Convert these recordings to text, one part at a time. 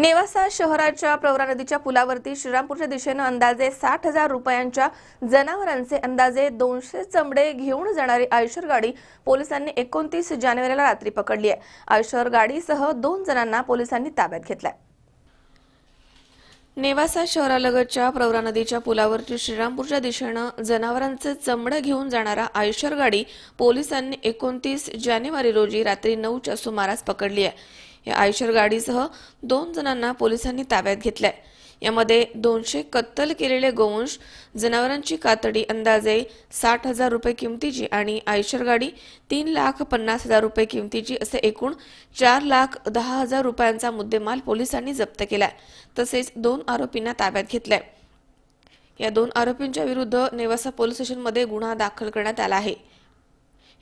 नेवासा शहराच्या प्रवरा नदीच्या पुलावरती श्रीरामपूरच्या दिशेनं अंदाजे साठ हजार रुपयांच्या जनावरांचे अंदाजे दोनशे चमडे घेऊन जाणारी आयशर गाडी पोलिसांनी एकोणतीस जानेवारीला रात्री पकडली आहे. आयशर गाडीसह दोन जणांना पोलिसांनी ताब्यात घेतलाय. नेवासा शहरालगतच्या प्रवरा नदीच्या पुलावरती श्रीरामपूरच्या दिशेनं जनावरांचे चमडं घेऊन जाणारा आयशर गाडी पोलिसांनी एकोणतीस जानेवारी रोजी रात्री नऊच्या सुमारास पकडली आहे. या आयशर गाडीसह दोन जणांना पोलिसांनी ताब्यात घेतलंय. यामध्ये दोनशे कत्तल केलेले गोवंश जनावरांची कातडी अंदाजे साठ हजार रुपये किमतीची आणि आयशर गाडी तीन लाख पन्नास हजार रुपये किमतीची असे एकूण चार लाख दहा हजार रुपयांचा मुद्देमाल पोलिसांनी जप्त केलाय. तसेच दोन आरोपींना ताब्यात घेतलाय. या दोन आरोपींच्या विरुद्ध नेवासा पोलीस स्टेशनमध्ये गुन्हा दाखल करण्यात आला आहे.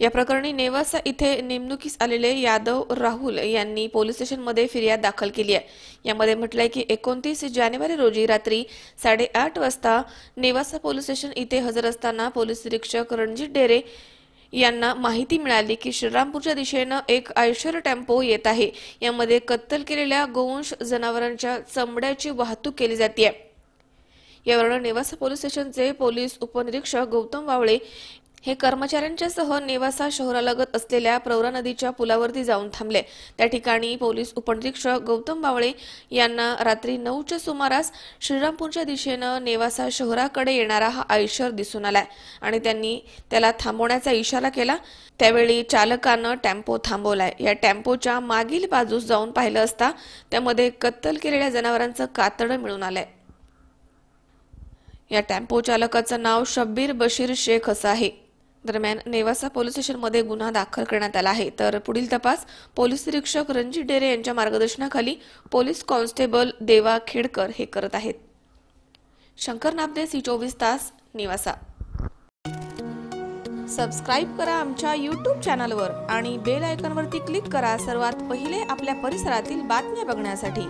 या प्रकरणी नेवासा इथे नेमणुकीस आलेले यादव राहुल यांनी पोलीस स्टेशनमध्ये फिर्याद दाखल केली आहे. यामध्ये म्हटलंय की एकोणतीस जानेवारी रोजी रात्री साडेआठ वाजता नेवासा पोलीस स्टेशन इथे हजर असताना पोलीस निरीक्षक रणजित डेरे यांना माहिती मिळाली की श्रीरामपूरच्या दिशेनं एक आयशर टेम्पो येत आहे. यामध्ये कत्तल केलेल्या गोवंश जनावरांच्या चमड्याची वाहतूक केली जाते. यावरून नेवासा पोलीस स्टेशनचे पोलीस उपनिरीक्षक गौतम वावळे हे कर्मचाऱ्यांच्या सह नेवासा शहरालगत असलेल्या प्रवरा नदीच्या पुलावरती जाऊन थांबले. त्या ठिकाणी पोलीस उपनिरीक्षक गौतम बावळे यांना रात्री नऊच्या सुमारास श्रीरामपूरच्या दिशेनं नेवासा शहराकडे येणारा हा आयशर दिसून आलाय आणि त्यांनी त्याला थांबवण्याचा इशारा केला. त्यावेळी चालकानं टेम्पो थांबवलाय. या टेम्पोच्या मागील बाजूस जाऊन पाहिलं असता त्यामध्ये कत्तल केलेल्या जनावरांचं कातडं मिळून आलंय. या टेम्पो चालकाचं नाव शब्बीर बशीर शेख असं आहे. दरम्यान नेवासा पोलीस स्टेशनमध्ये गुन्हा दाखल करण्यात आला आहे. तर पुढील तपास पोलीस निरीक्षक रणजित डेरे यांच्या मार्गदर्शनाखाली पोलीस कॉन्स्टेबल देवा खेडकर हे करत आहेत. शंकर नाबदे सी चोवीस तास निवासा. सबस्क्राईब करा आमच्या यूट्यूब चॅनलवर आणि बेल आयकॉनवरती क्लिक करा. सर्वात पहिले आपल्या परिसरातील बातम्या बघण्यासाठी.